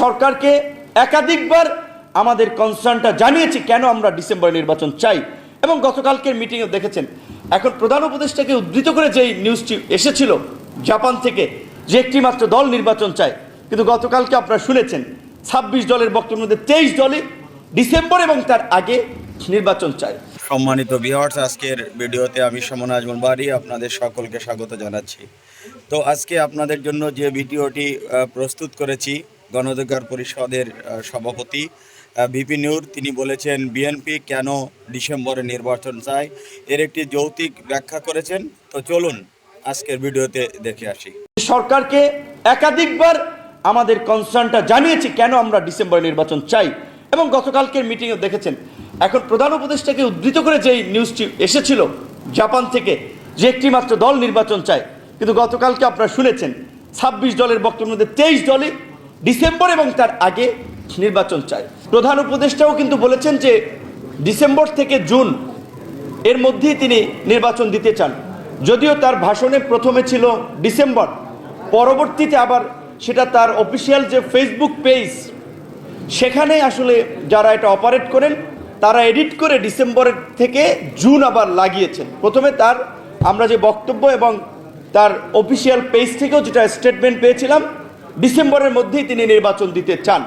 সরকারকে একাধিকবার আমাদের কনসার্নটা জানিয়েছি কেন আমরা ডিসেম্বরে নির্বাচন চাই। এবং গতকালকের মিটিংয়ে দেখেছেন। এখন প্রধান উপদেষ্টাকে উদ্ধৃত করে যেই নিউজটি এসেছিল জাপান থেকে, যে একটি মাত্র দল নির্বাচন চায়। কিন্তু গতকালকে আপনারা শুনেছেন, ছাব্বিশ দলের বক্তব্যের মধ্যে তেইশ দলই ডিসেম্বর এবং তার আগে নির্বাচন চায়। সম্মানিত ভিউয়ার্স আজকের ভিডিওতে আমি সমন আজমল বাড়ি, আপনাদের সকলকে স্বাগত জানাচ্ছি। তো আজকে আপনাদের জন্য যে ভিডিওটি প্রস্তুত করেছি গণঅধিকার পরিষদের সভাপতি বিপি নূর। তিনি বলেছেন, বিএনপি কেন ডিসেম্বরে নির্বাচন চায়? এর একটি যৌক্তিক ব্যাখ্যা করেছেন। তো চলুন, আজকের ভিডিওতে দেখে আসি। সরকারকে একাধিকবার আমাদের কনসার্নটা জানিয়েছি কেন আমরা ডিসেম্বরে নির্বাচন চাই। এবং গতকালকের মিটিংয়ে দেখেছেন। এখন প্রধান উপদেষ্টাকে উদ্ধৃত করে যেই নিউজটি এসেছিল জাপান থেকে, যে একটি মাত্র দল নির্বাচন চায়। কিন্তু গতকালকে আপনারা শুনেছেন, ছাব্বিশ দলের বক্তব্যের মধ্যে তেইশ দলই ডিসেম্বর এবং তার আগে নির্বাচন চায়। প্রধান উপদেষ্টাও কিন্তু বলেছেন যে ডিসেম্বর থেকে জুন এর মধ্যেই তিনি নির্বাচন দিতে চান। যদিও তার ভাষণে প্রথমে ছিল ডিসেম্বর, পরবর্তীতে আবার সেটা তার অফিসিয়াল যে ফেসবুক পেজ, সেখানে আসলে যারা এটা অপারেট করেন, তারা এডিট করে ডিসেম্বরের থেকে জুন আবার লাগিয়েছেন। প্রথমে তার আমরা যে বক্তব্য এবং তার অফিসিয়াল পেজ থেকেও যেটা স্টেটমেন্ট পেয়েছিলাম ডিসেম্বরের মধ্যেই তিনি নির্বাচন দিতে চান।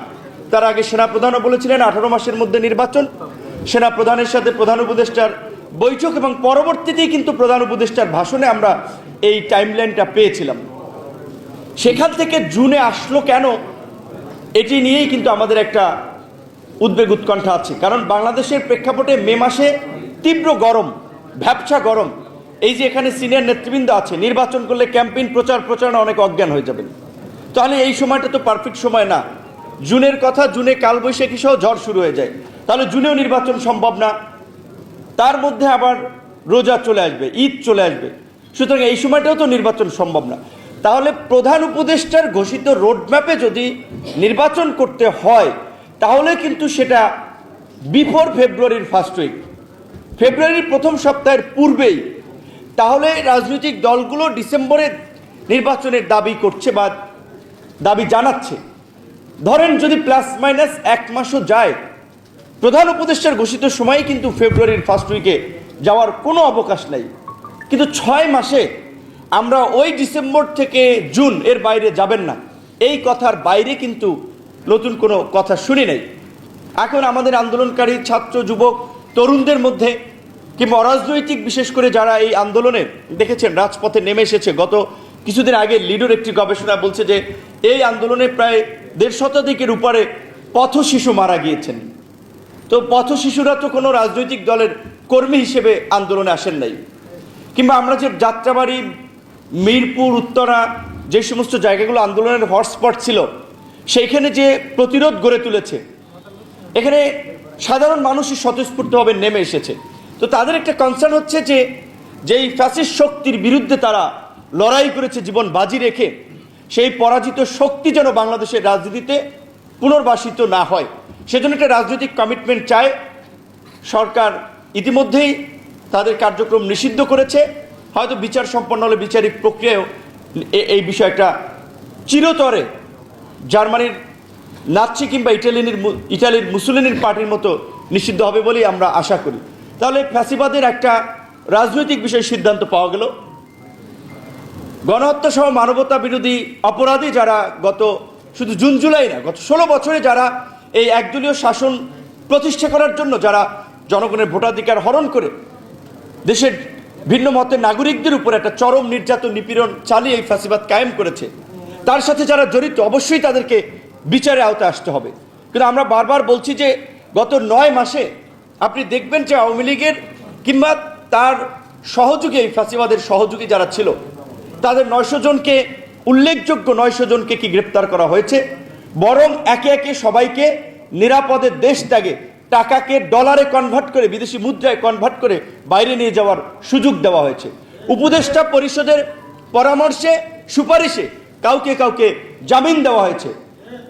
তার আগে সেনাপ্রধানও বলেছিলেন, আঠারো মাসের মধ্যে নির্বাচন। সেনাপ্রধানের সাথে প্রধান উপদেষ্টার বৈঠক এবং পরবর্তীতেই কিন্তু প্রধান উপদেষ্টার ভাষণে আমরা এই টাইমলাইনটা পেয়েছিলাম। সেখান থেকে জুনে আসলো কেন, এটি নিয়েই কিন্তু আমাদের একটা উদ্বেগ উৎকণ্ঠা আছে। কারণ বাংলাদেশের প্রেক্ষাপটে মে মাসে তীব্র গরম ভ্যাবসা গরম। এই যে এখানে সিনিয়র নেতৃবৃন্দ আছে, নির্বাচন করলে ক্যাম্পেইন প্রচার প্রচারণা অনেক অজ্ঞান হয়ে যাবেন। তাহলে এই সময়টা তো পারফেক্ট সময় না। জুনের কথা, জুনে কালবৈশাখী সহ ঝড় শুরু হয়ে যায়। তাহলে জুনেও নির্বাচন সম্ভব না। তার মধ্যে আবার রোজা চলে আসবে, ঈদ চলে আসবে। সুতরাং এই সময়টাও তো নির্বাচন সম্ভব না। তাহলে প্রধান উপদেষ্টার ঘোষিত রোডম্যাপে যদি নির্বাচন করতে হয়, তাহলে কিন্তু সেটা বিফোর ফেব্রুয়ারির ফার্স্ট উইক ফেব্রুয়ারির প্রথম সপ্তাহের পূর্বেই। তাহলে রাজনৈতিক দলগুলো ডিসেম্বরে নির্বাচনের দাবি করছে বা দাবি জানাচ্ছে। ধরেন যদি প্লাস মাইনাস এক মাসও যায়, প্রধান উপদেষ্টার ঘোষিত সময় কিন্তু ফেব্রুয়ারির ফার্স্ট উইকে যাওয়ার কোনো অবকাশ নাই। কিন্তু ছয় মাসে আমরা ওই ডিসেম্বর থেকে জুন এর বাইরে যাবেন না। এই কথার বাইরে কিন্তু নতুন কোনো কথা শুনি নাই। এখন আমাদের আন্দোলনকারী ছাত্র, যুবক, তরুণদের মধ্যে কিংবা অরাজনৈতিক বিশেষ করে যারা এই আন্দোলনে দেখেছেন, রাজপথে নেমে এসেছে। গত কিছুদিন আগে লিডোর একটি গবেষণা বলছে যে এই আন্দোলনে প্রায় দেড় শতাধিকের উপরে পথ শিশু মারা গিয়েছেন। তো পথ শিশুরা তো কোনো রাজনৈতিক দলের কর্মী হিসেবে আন্দোলনে আসেন নাই। কিংবা আমরা যে যাত্রাবাড়ি, মিরপুর, উত্তরা যে সমস্ত জায়গাগুলো আন্দোলনের হটস্পট ছিল, সেইখানে যে প্রতিরোধ গড়ে তুলেছে, এখানে সাধারণ মানুষই স্বতঃস্ফূর্তভাবে নেমে এসেছে। তো তাদের একটা কনসার্ন হচ্ছে যে, যেই ফ্যাসিস্ট শক্তির বিরুদ্ধে তারা লড়াই করেছে, জীবন বাজি রেখে সেই পরাজিত শক্তি যেন বাংলাদেশের রাজনীতিতে পুনর্বাসিত না হয়। সেজন্য একটা রাজনৈতিক কমিটমেন্ট চায়। সরকার ইতিমধ্যেই তাদের কার্যক্রম নিষিদ্ধ করেছে। হয়তো বিচার সম্পন্ন হলে বিচারিক প্রক্রিয়ায়ও এ- এই বিষয়টা চিরতরে জার্মানির নাৎসি কিংবা ইটালিনির ইটালির মুসুলিনির পার্টির মতো নিষিদ্ধ হবে বলেই আমরা আশা করি। তাহলে ফ্যাসিবাদের একটা রাজনৈতিক বিষয়ে সিদ্ধান্ত পাওয়া গেল। গণহত্যা সহ মানবতা বিরোধী অপরাধী যারা গত শুধু জুন, জুলাই না, গত ষোলো বছরে যারা এই একদলীয় শাসন প্রতিষ্ঠা করার জন্য যারা জনগণের ভোটাধিকার হরণ করে দেশের ভিন্ন মতের নাগরিকদের উপর একটা চরম নির্যাতন নিপীড়ন চালিয়ে এই ফ্যাসিবাদ কায়েম করেছে, তার সাথে যারা জড়িত অবশ্যই তাদেরকে বিচারে আওতায় আসতে হবে। কিন্তু আমরা বারবার বলছি যে গত নয় মাসে আপনি দেখবেন যে আওয়ামী লীগের কিংবা তার সহযোগী, এই ফ্যাসিবাদের সহযোগী যারা ছিল তাদের নয়শো জনকে, উল্লেখযোগ্য নয়শো জনকে কি গ্রেপ্তার করা হয়েছে? বরং একে একে সবাইকে নিরাপদে দেশ ত্যাগে টাকাকে ডলারে কনভার্ট করে, বিদেশি মুদ্রায় কনভার্ট করে বাইরে নিয়ে যাওয়ার সুযোগ দেওয়া হয়েছে। উপদেষ্টা পরিষদের পরামর্শে, সুপারিশে কাউকে কাউকে জামিন দেওয়া হয়েছে।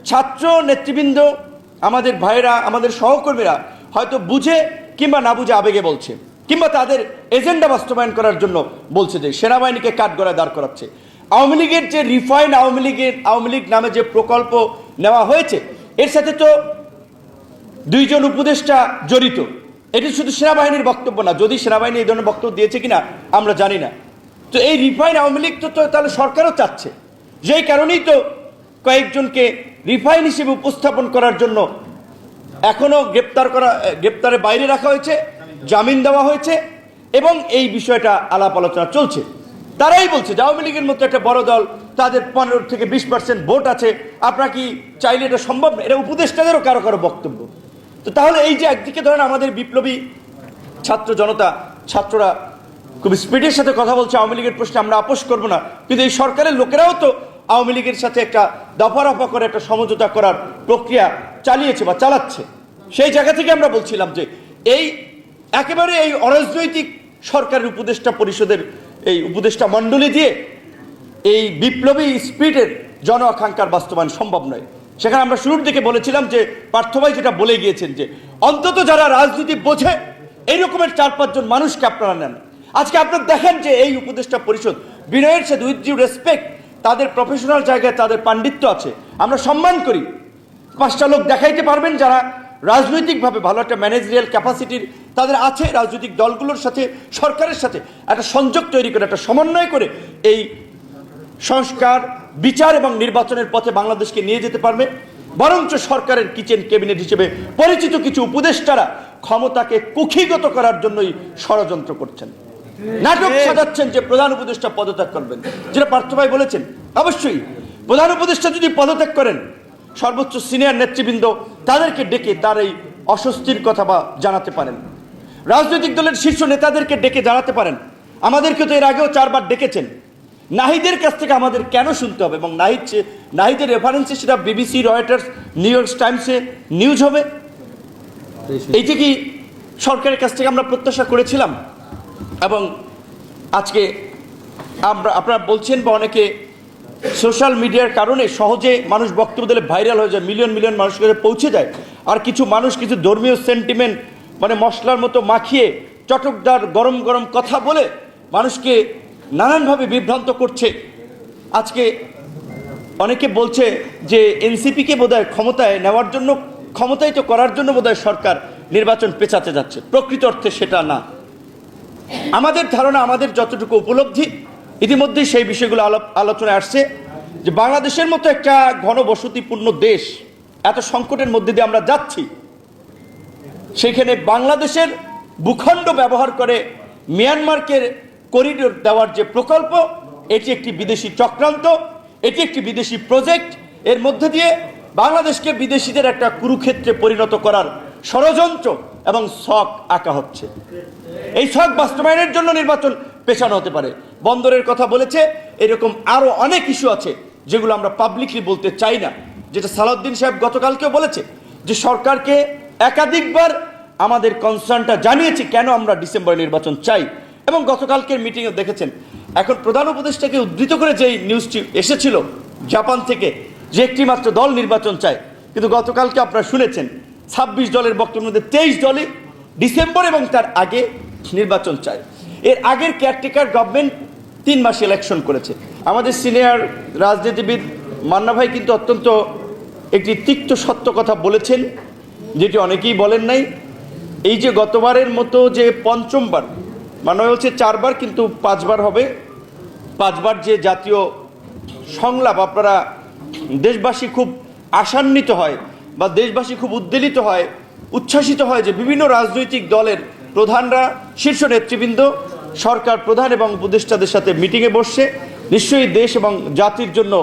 ছাত্র নেতৃবৃন্দ, আমাদের ভাইয়েরা, আমাদের সহকর্মীরা হয়তো বুঝে কিংবা না বুঝে আবেগে বলছে। কিংবা তাদের এজেন্ডা বাস্তবায়ন করার জন্য বলছে যে সেনাবাহিনীকে কাঠগড়ায় দাঁড় করাচ্ছে। আওয়ামী লীগের যে রিফাইন আওয়ামী লীগের, আওয়ামী লীগ নামে যে প্রকল্প নেওয়া হয়েছে, এর সাথে তো দুইজন উপদেষ্টা জড়িত। এটি শুধু সেনাবাহিনীর বক্তব্য না, যদি সেনাবাহিনী এই ধরনের বক্তব্য দিয়েছে কিনা, আমরা জানি না। তো এই রিফাইন আওয়ামী লীগ তো তাহলে সরকারও চাচ্ছে। যেই কারণেই তো কয়েকজনকে রিফাইন হিসেবে উপস্থাপন করার জন্য এখনও গ্রেপ্তার করা, গ্রেপ্তারের বাইরে রাখা হয়েছে। জামিন দেওয়া হয়েছে এবং এই বিষয়টা আলাপ আলোচনা চলছে। তারাই বলছে যে আওয়ামী লীগের মতো একটা বড় দল, তাদের পনেরো থেকে বিশ পার্সেন্ট ভোট আছে, আপনারা কি চাইলে এটা সম্ভব? এটা উপদেষ্টাদেরও কারও কারও বক্তব্য। তো তাহলে এই যে একদিকে ধরেন আমাদের বিপ্লবী ছাত্র জনতা, ছাত্ররা খুব স্পিডের সাথে কথা বলছে, আওয়ামী লীগের প্রশ্নে আমরা আপোষ করব না। কিন্তু এই সরকারের লোকেরাও তো আওয়ামী লীগের সাথে একটা দফা রফা করে একটা সমঝোতা করার প্রক্রিয়া চালিয়েছে বা চালাচ্ছে। সেই জায়গা থেকে আমরা বলছিলাম যে এই একেবারে এই অরাজনৈতিক সরকারের উপদেষ্টা পরিষদের এই উপদেষ্টা মণ্ডলী দিয়ে এই বিপ্লবী স্পিরিটের জন আকাঙ্ক্ষার বাস্তবায়ন সম্ভব নয়। সেখানে আমরা শুরুর দিকে বলেছিলাম যে পার্থভাই যেটা বলে গিয়েছেন যে, অন্তত যারা রাজনীতি বোঝে এই রকমের চার পাঁচজন মানুষকে আপনারা নেন। আজকে আপনারা দেখেন যে এই উপদেষ্টা পরিষদ, বিনয়ের সাথে উইথ ডিউ রেসপেক্ট, তাদের প্রফেশনাল জায়গায় তাদের পাণ্ডিত্য আছে। আমরা সম্মান করি। পাঁচটা লোক দেখাইতে পারবেন যারা রাজনৈতিকভাবে ভালো একটা ম্যানেজরিয়াল ক্যাপাসিটির তাদের আছে রাজনৈতিক দলগুলোর সাথে, সরকারের সাথে একটা সংযোগ তৈরি করে, একটা সমন্বয় করে এই সংস্কার, বিচার এবং নির্বাচনের পথে বাংলাদেশকে নিয়ে যেতে পারবে। বরঞ্চ সরকারের কিচেন ক্যাবিনেট হিসেবে পরিচিত কিছু উপদেষ্টারা ক্ষমতাকে কুক্ষিগত করার জন্যই ষড়যন্ত্র করছেন। নাটক সাজাচ্ছেন যে প্রধান উপদেষ্টা পদত্যাগ করবেন, যেটা পার্থভাই বলেছেন। অবশ্যই, প্রধান উপদেষ্টা যদি পদত্যাগ করেন, সর্বোচ্চ সিনিয়র নেতৃবৃন্দ তাদেরকে ডেকে তার এই অস্বস্তির কথা বা জানাতে পারেন। রাজনৈতিক দলের শীর্ষ নেতাদেরকে ডেকে জানাতে পারেন। আমাদেরকে তো এর আগেও চারবার ডেকেছেন। নাহিদের কাছ থেকে আমাদের কেন শুনতে হবে? এবং নাহিদ নাহিদের রেফারেন্সে সেটা বিবিসি রয়টার্স নিউ ইয়র্ক টাইমসে নিউজ হবে। এইটি কি সরকারের কাছ থেকে আমরা প্রত্যাশা করেছিলাম, এবং আজকে আমরা আপনারা বলছেন বা অনেকে সোশ্যাল মিডিয়ার কারণে সহজে মানুষ বক্তব্য দিলে ভাইরাল হয়ে যায় মিলিয়ন মিলিয়ন মানুষের কাছে পৌঁছে যায়। আর কিছু মানুষ, কিছু ধর্মীয় সেন্টিমেন্ট মানে মশলার মতো মাখিয়ে চটকদার গরম গরম কথা বলে মানুষকে নানানভাবে বিভ্রান্ত করছে। আজকে অনেকে বলছে যে এনসিপিকে বোধহয় ক্ষমতায় নেওয়ার জন্য ক্ষমতায় তো করার জন্য বোধহয় সরকার নির্বাচন পেছাতে যাচ্ছে। প্রকৃত অর্থে সেটা না। আমাদের ধারণা, আমাদের যতটুকু উপলব্ধি ইতিমধ্যেই সেই বিষয়গুলো আলো- আলোচনায় আসছে যে বাংলাদেশের মতো একটা ঘনবসতিপূর্ণ দেশ, এত সংকটের মধ্যে দিয়ে আমরা যাচ্ছি সেখানে বাংলাদেশের ভূখণ্ড ব্যবহার করে মিয়ানমারকে করিডোর দেওয়ার যে প্রকল্প, এটি একটি বিদেশি চক্রান্ত, এটি একটি বিদেশি প্রজেক্ট। এর মধ্যে দিয়ে বাংলাদেশকে বিদেশিদের একটা কুরুক্ষেত্রে পরিণত করার ষড়যন্ত্র এবং শখ আঁকা হচ্ছে। এই শখ বাস্তবায়নের জন্য নির্বাচন পেছানো হতে পারে। বন্দরের কথা বলেছে, এরকম আরও অনেক ইস্যু আছে যেগুলো আমরা পাবলিকলি বলতে চাই না। যেটা সালাউদ্দিন সাহেব গতকালকেও বলেছে যে সরকারকে একাধিকবার আমাদের কনসার্নটা জানিয়েছি কেন আমরা ডিসেম্বরে নির্বাচন চাই। এবং গতকালকের মিটিংও দেখেছেন, এখন প্রধান উপদেষ্টাকে উদ্ধৃত করে যেই নিউজটি এসেছিল জাপান থেকে, যে একটি মাত্র দল নির্বাচন চায়। কিন্তু গতকালকে আপনারা শুনেছেন, ছাব্বিশ দলের বক্তব্যের মধ্যে তেইশ দলই ডিসেম্বর এবং তার আগে নির্বাচন চায়। এর আগের কেয়ারটেকার গভর্নমেন্ট তিন মাস ইলেকশন করেছে। আমাদের সিনিয়র রাজনীতিবিদ মান্না ভাই কিন্তু অত্যন্ত একটি তিক্ত সত্য কথা বলেছেন, যেটি অনেকেই বলেন নাই। এই যে গতবারের মতো যে পঞ্চমবার মানে হচ্ছে চারবার কিন্তু পাঁচবার হবে। পাঁচবার যে জাতীয় সংলাপ, আপনারা দেশবাসী খুব আশান্বিত হয় বা দেশবাসী খুব উদ্বেলিত হয়, উচ্ছ্বাসিত হয় যে বিভিন্ন রাজনৈতিক দলের প্রধানরা, শীর্ষ নেতৃবৃন্দ, সরকার প্রধান এবং উপদেষ্টাদের সাথে মিটিংয়ে বসছে। নিশ্চয়ই দেশ এবং জাতির জন্য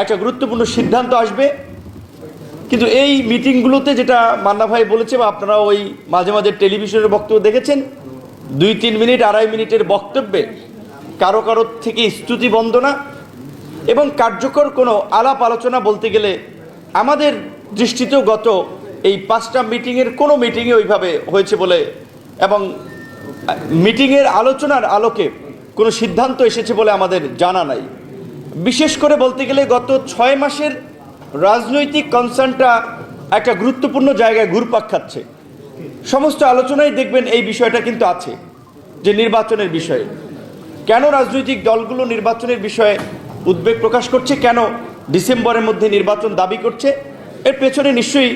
একটা গুরুত্বপূর্ণ সিদ্ধান্ত আসবে। কিন্তু এই মিটিংগুলোতে যেটা মান্না ভাই বলেছে বা আপনারা ওই মাঝে মাঝে টেলিভিশনের বক্তব্য দেখেছেন, দুই তিন মিনিট, আড়াই মিনিটের বক্তব্যে কারও কারও থেকে স্তুতি বন্দনা এবং কার্যকর কোনো আলাপ আলোচনা বলতে গেলে আমাদের দৃষ্টিতেও গত এই পাঁচটা মিটিংয়ের কোনো মিটিংয়ে ওইভাবে হয়েছে বলে এবং মিটিংয়ের আলোচনার আলোকে কোনো সিদ্ধান্ত এসেছে বলে আমাদের জানা নাই। বিশেষ করে বলতে গেলে গত ছয় মাসের রাজনৈতিক কনসার্নটা একটা গুরুত্বপূর্ণ জায়গায় ঘুরপাক খাচ্ছে। সমস্ত আলোচনায় দেখবেন এই বিষয়টা কিন্তু আছে, যে নির্বাচনের বিষয়ে। কেন রাজনৈতিক দলগুলো নির্বাচনের বিষয়ে উদ্বেগ প্রকাশ করছে? কেন ডিসেম্বরের মধ্যে নির্বাচন দাবি করছে? এর পেছনে নিশ্চয়ই